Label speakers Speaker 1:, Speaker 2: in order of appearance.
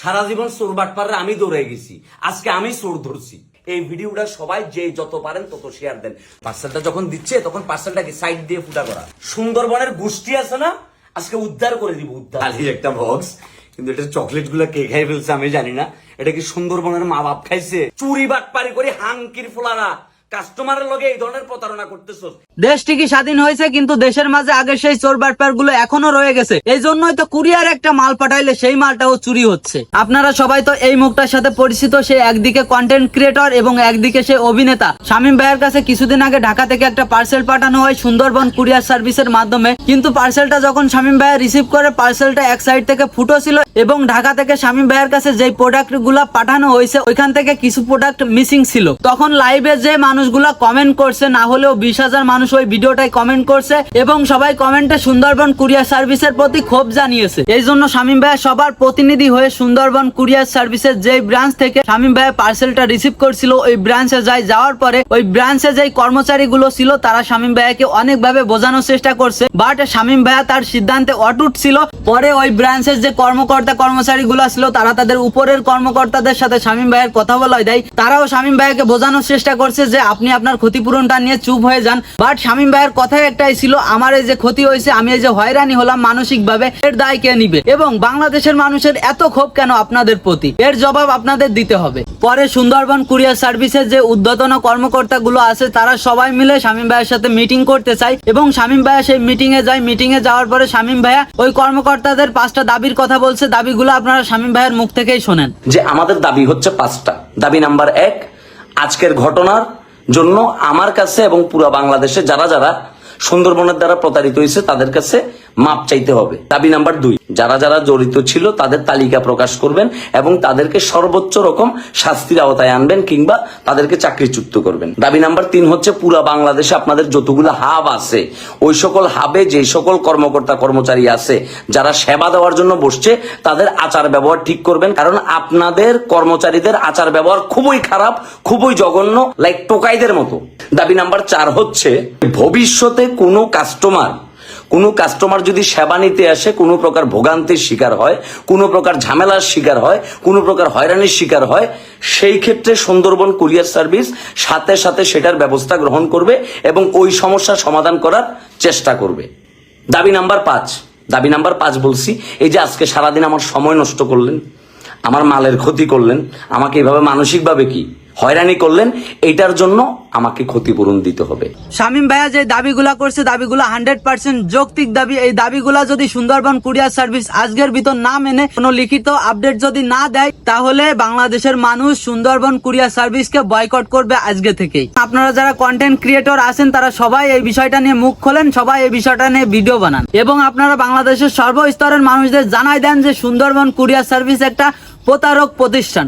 Speaker 1: সারা জীবন চোর বাটপারে আমি দৌড়ে গেছি। আজকে আমি চোর ধরছি। এই ভিডিওটা সবাই যে যত পারেন তত শেয়ার দেন। পার্সেলটা যখন দিচ্ছে তখন পার্সেলটাকে সাইড দিয়ে ফুটা করা। সুন্দরবনের গোষ্ঠী আছে না? আজকে উদ্ধার করে দিব উদ্ধার। খালি একটা বক্স কিন্তু এটা চকলেটগুলা কে খাই ফেলছে আমি জানি না। এটা কি সুন্দরবনের মা বাপ খাইছে? চুরি বাটপারি করে হাঙ্কির ফোলারা। কাস্টমারের লগে এই ধরনের প্রতারণা করতেছো?
Speaker 2: দেশ ঠিকই স্বাধীন হয়েছে, কিন্তু দেশের মাঝে আগে সেই চোর বাটপারগুলো এখনও রয়ে গেছে। এই জন্যই তো কুরিয়ার একটা মাল পাঠাইলে সেই মালটাও চুরি হচ্ছে। আপনারা সবাই তো এই মুখটার সাথে পরিচিত, সে একদিকে কন্টেন্ট ক্রিয়েটর এবং একদিকে সে অভিনেতা। শামীম ভাইয়ের কাছে কিছুদিন আগে ঢাকা থেকে একটা পার্সেল পাঠানো হয় সুন্দরবন কুরিয়ার সার্ভিসের মাধ্যমে। কিন্তু পার্সেলটা যখন শামীম ভাইয়া রিসিভ করে পার্সেলটা এক সাইড থেকে ফুটো ছিল এবং ঢাকা থেকে শামীম ভাইয়ের কাছে যে প্রোডাক্টগুলা পাঠানো হয়েছে, ওইখান থেকে কিছু প্রোডাক্ট মিসিং ছিল। তখন লাইভে যে মানুষগুলা কমেন্ট করছে, না হলেও বিশ হাজার মানুষ ওই ভিডিওটাই কমেন্ট করছে এবং সবাই কমেন্টে সুন্দরবন কুরিয়ার সার্ভিসের প্রতি ক্ষোভ জানিয়েছে। এই জন্য শামীম ভাইয়া সবার প্রতিনিধি হয়ে সুন্দরবন কুরিয়ার সার্ভিসের যে ব্রাঞ্চ থেকে শামীম ভাইয়া পার্সেলটা রিসিভ করছিল, ওই ব্রাঞ্চে যায় যাওয়ার পরে ওই ব্রাঞ্চে যেই কর্মচারীগুলো ছিল, তারা শামীম ভাইয়াকে অনেকভাবে বোঝানোর চেষ্টা করছে। বাট শামীম ভাইয়া তার সিদ্ধান্তে অটুট ছিল। পরে ওই ব্রাঞ্চের যে কর্মকর্তা কর্মচারীগুলো ছিল, তারা তাদের উপরের কর্মকর্তাদের সাথে শামীম ভাইয়ের কথা বলা দেয় তারাও শামীম ভাইয়াকে বোঝানোর চেষ্টা করছে যে আপনি আপনার ক্ষতিপূরণটা নিয়ে চুপ হয়ে যান। বাট শামীম ভাইয়ের কথাই একটাই ছিল, আমার এই যে ক্ষতি হয়েছে, আমি এই যে হয়রানি হলাম মানসিক ভাবে এর দায় কে নিবে? এবং বাংলাদেশের মানুষের এত ক্ষোভ কেন আপনাদের প্রতি? এর জবাব আপনাদের দিতে হবে। পরে সুন্দরবন কুরিয়ার সার্ভিসের যে উদ্যতন কর্মকর্তা গুলো আছে, তারা সবাই মিলে শামীম ভাইয়ের সাথে মিটিং করতে চায় এবং শামীম ভাইয়া সেই মিটিং এ যায়। মিটিং এ যাওয়ার পরে শামীম ভাইয়া ওই কর্মকর্তাদের পাঁচটা দাবির কথা বলছে, দাবিগুলো আপনারা শামীম ভাইয়ের মুখ থেকেই শোনেন।
Speaker 1: যে আমাদের দাবি হচ্ছে পাঁচটা। দাবি নাম্বার এক, আজকের ঘটনার জন্য আমার কাছে এবং পুরা বাংলাদেশে যারা যারা সুন্দরবনের দ্বারা প্রতারিত হয়েছে তাদের কাছে মাপ চাইতে হবে। দাবি নাম্বার দুই, যারা যারা জড়িত ছিল তাদের তালিকা প্রকাশ করবেন এবং তাদেরকে সর্বোচ্চ রকম শাস্তির আওতায় আনবেন কিংবা তাদেরকে চাকরিচ্যুত করবেন। দাবি নাম্বার তিন হচ্ছে, পুরা বাংলাদেশে আপনাদের যতগুলো হাব আছে, ওই সকল হাবে যে সকল কর্মকর্তা কর্মচারী আছে, যারা সেবা দেওয়ার জন্য বসছে, তাদের আচার ব্যবহার ঠিক করবেন। কারণ আপনাদের কর্মচারীদের আচার ব্যবহার খুবই খারাপ, খুবই জঘন্য লাইক টোকাইদের মতো। দাবি নাম্বার চার হচ্ছে, ভবিষ্যতে কোনো কাস্টমার কোনো কাস্টমার যদি সেবা নিতে আসে, কোনো প্রকার ভোগান্তির শিকার হয়, কোনো প্রকার ঝামেলার শিকার হয়, কোনো প্রকার হয়রানির শিকার হয়, সেই ক্ষেত্রে সুন্দরবন কুরিয়ার সার্ভিস সাথে সাথে সেটার ব্যবস্থা গ্রহণ করবে এবং ওই সমস্যা সমাধান করার চেষ্টা করবে। দাবি নাম্বার পাঁচ। দাবি নাম্বার পাঁচ বলছি, এই যে আজকে সারাদিন আমার সময় নষ্ট করলেন, আমার মালের ক্ষতি করলেন, আমাকে এভাবে মানসিকভাবে কি হয়রানি করলেন এইটার জন্য আমাকে ক্ষতিপূরণ দিতে হবে।
Speaker 2: শামীম ভাইয়া যে দাবিগুলা করছে, দাবিগুলা হান্ড্রেড পার্সেন্ট যৌক্তিক দাবি। এই দাবিগুলা যদি সুন্দরবন কুরিয়ার সার্ভিস আজকের ভিতর না মেনে কোনো লিখিত আপডেট যদি না দেয়, তাহলে বাংলাদেশের মানুষ সুন্দরবন কুরিয়ার সার্ভিসকে বয়কট করবে আজকে থেকেই। আপনারা যারা কন্টেন্ট ক্রিয়েটর আছেন, তারা সবাই এই বিষয়টা নিয়ে মুখ খোলেন, সবাই এই বিষয়টা নিয়ে ভিডিও বানান। এবং আপনারা বাংলাদেশের সর্বস্তরের মানুষদের জানাই দেন যে সুন্দরবন কুরিয়ার সার্ভিস একটা প্রতারক প্রতিষ্ঠান।